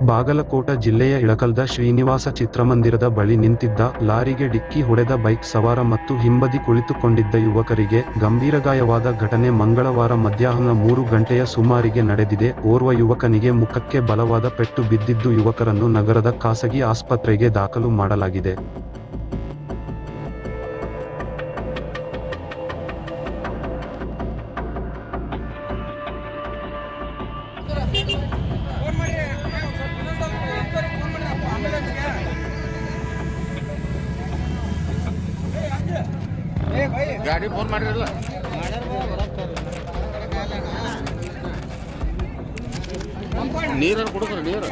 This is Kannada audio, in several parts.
ಬಾಗಲಕೋಟ ಜಿಲ್ಲೆಯ ಇಳಕಲ್ದ ಶ್ರೀನಿವಾಸ ಚಿತ್ರಮಂದಿರದ ಬಳಿ ನಿಂತಿದ್ದ ಲಾರಿಗೆ ಡಿಕ್ಕಿ ಹೊಡೆದ ಬೈಕ್ ಸವಾರ ಮತ್ತು ಹಿಂಬದಿ ಕುಳಿತುಕೊಂಡಿದ್ದ ಯುವಕರಿಗೆ ಗಂಭೀರಗಾಯವಾದ ಘಟನೆ ಮಂಗಳವಾರ ಮಧ್ಯಾಹ್ನ ಮೂರು ಗಂಟೆಯ ಸುಮಾರಿಗೆ ನಡೆದಿದೆ. ಓರ್ವ ಯುವಕನಿಗೆ ಮುಖಕ್ಕೆ ಬಲವಾದ ಪೆಟ್ಟು ಬಿದ್ದಿದ್ದು ಯುವಕರನ್ನು ನಗರದ ಖಾಸಗಿ ಆಸ್ಪತ್ರೆಗೆ ದಾಖಲು ಮಾಡಲಾಗಿದೆ. ಗಾಡಿ ಫೋನ್ ಮಾಡಿರಲ್ಲ. ನೀರನ್ನು ಕುಡಿದ್ರೆ ನೀರು.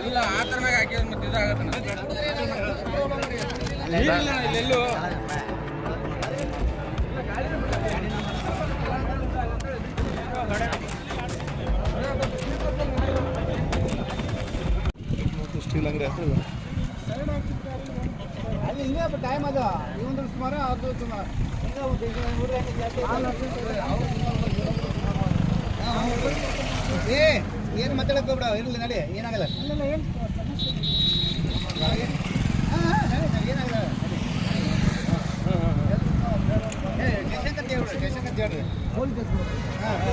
ಇಲ್ಲ ಆ ಥರ ಮ್ಯಾಗ ಹಾಕಿದ್ರೆ ಮತ್ತೆ ಇದಾಗತ್ತೆ ನೀರಿಲ್ಲ ಹತ್ರ ಅಲ್ಲಿ ಇನ್ನೇ ಟೈಮ್ ಅದ. ಇವಂದ್ರ ಸುಮಾರು ಅದು ಸುಮಾರು. ಏ ಏನು ಮಾತಾಡಕ್ಕೆ ಹೋಗ್ಬಿಡ ಇರಲಿ ನಡಿ ಏನಾಗಲ್ಲ. ಏನಾಗಲ್ಲ ಅಂತ ಹಾಂ ಹಾಂ ಅಂತ ಹಾ, ಹಾ.